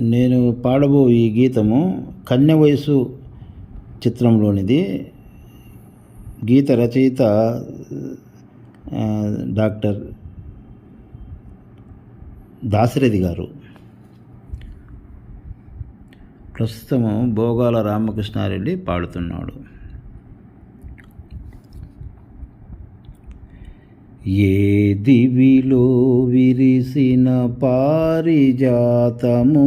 నేను పాడబో ఈ గీతము కన్య వయసు చిత్రంలోనిది. గీత రచయిత డాక్టర్ దాశరథి గారు. ప్రస్తుతము భోగాల రామకృష్ణారెడ్డి పాడుతున్నాడు. ఏ దివిలో విరిసిన పారిజాతమో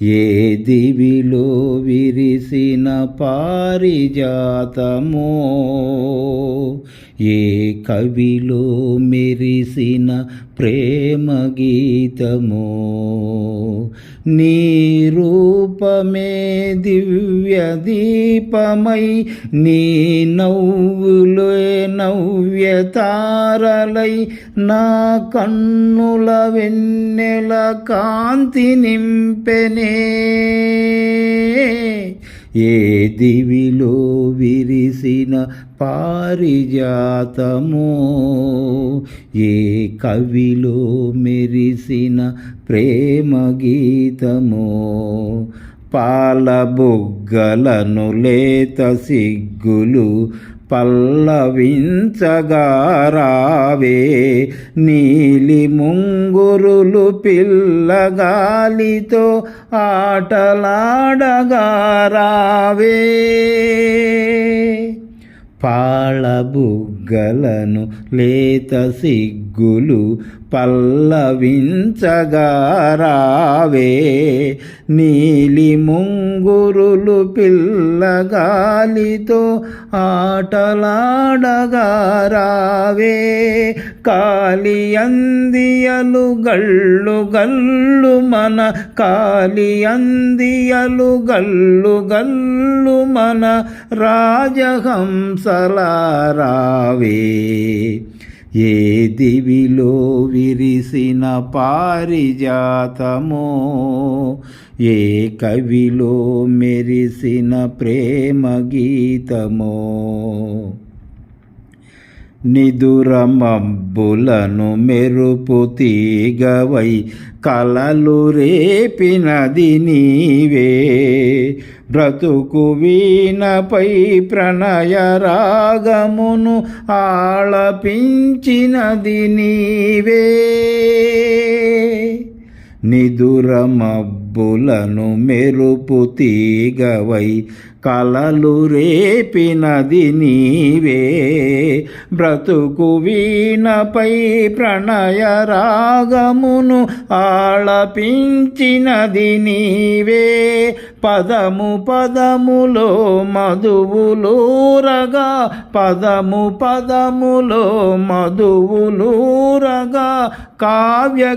ఏ దివిలో విరిసిన పారిజాతమో ఏ కవిలో మెరిసిన ప్రేమ గీతమో? నీ రూపమే దివ్య దీపమై నీ నవ్వులే నవ్య తారలై నా కన్నుల వెన్నెల కాంతి నింపెనే. ఏ దివిలో చేసిన పారిజాతమో. ఏ కవిలో మెరిసిన ప్రేమ గీతమో. పాల బుగ్గలను లేత సిగ్గులు పల్లవించగారావే నీలి ముంగురులు పిల్లగాలితో ఆటలాడగారావే. పాళబుగ్గలను లేత సిగ్గులు పల్లవించగారావే నీలి ముంగురులు పిల్లగాలితో ఆటలాడగారావే కాలి అందియలు గళ్ళు గల్లు మన కాలి అందియలు గల్లు గల్లు మన రాజహంసలారావే ఏ దివిలో విరిసిన పారిజాతమో ఏ కవిలో మెరిసిన ప్రేమ గీతమో నిదురమబ్బులను మెరుపు తీగవై కలలు రేపినది నీవే. బ్రతుకు వీణపై ప్రణయ రాగమును ఆళపించినది నీవే. నిదురమబ్బులను మెరుపు తీగవై కలలు రేపినది నీవే. బ్రతుకు వీణపై ప్రణయ రాగమును ఆళపించినది నీవే. పదము పదములో మధువులూరగా పదము పదములో మధువులూరగా కావ్య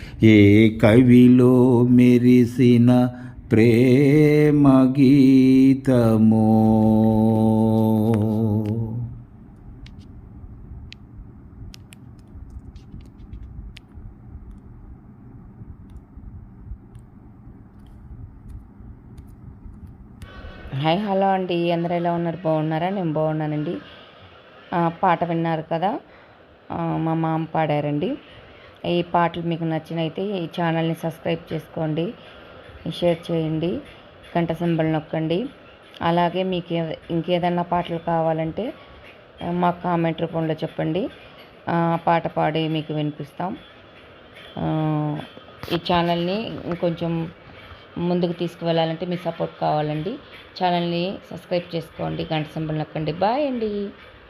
ఏ కవిలో మెరిసిన ప్రేమ గీతమో? హాయ్ హలో అండి. అందరూ ఎలా ఉన్నారు? బాగున్నారా? నేను బాగున్నానండి. పాట విన్నారు కదా? మా మామ పాడారండి. ఈ పాటలు మీకు నచ్చినైతే ఈ ఛానల్ని సబ్స్క్రైబ్ చేసుకోండి షేర్ చేయండి గంట సింబల్ నొక్కండి. అలాగే మీకు ఏ- ఇంకేదన్నా పాటలు కావాలంటే మా మాకు కామెంట్ రూపంలో చెప్పండి. పాట పాడి మీకు వినిపిస్తాం. ఈ ఛానల్ని ఇంకొంచెం ముందుకు తీసుకువెళ్ళాలంటే మీ సపోర్ట్ కావాలండి. ఛానల్ని సబ్స్క్రైబ్ చేసుకోండి గంట సింబల్ నొక్కండి. బాయ్ అండి.